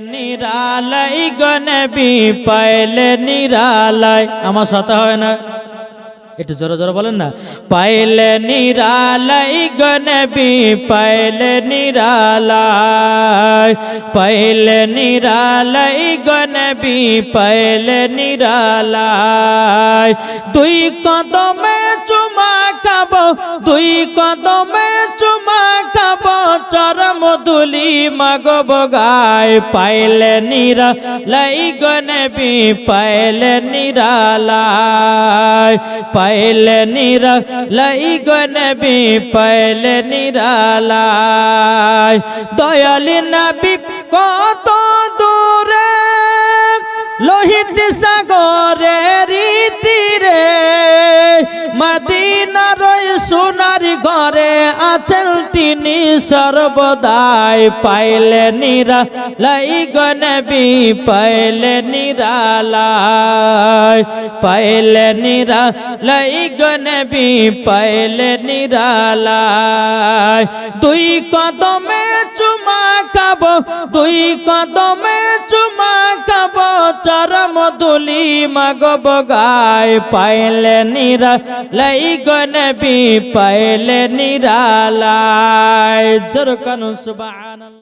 নিরালাই নিরালাই। আমার সাথে হয় না। একটু জোরে জোরে বলেন না। পাইলে নিরালাই গনবি পাইলে নিরালাই। পাইলে নিরালাই গনবি পাইলে নিরালাই। দুই কদমে দুই কদমে চুমা খাব চরম দুলি মাগব গায় পাইলে নিরা লাই গনবি পাইলে নিরালাই পাইলে নিরা লাই গনবি পাইলে নিরালাই দয়ালি নবী, কত দূরে, লোহিত সাগরে রীতিরে মদিনার সোনার ঘরে আছেন তিনি সর্বদাই। পাইলে নিরা লাই গনবি পাইলে নিরালাই পাইলে নিরা লাই গনবি পাইলে নিরালাই দুই কদমে চুমা খাব, দুই কদমে চুমা খাব চরম দুলি মগব গায় পাইলে নিরা লাই গনবি পাইলে নিরালায় জোর কানু সুবহানাল্লাহ।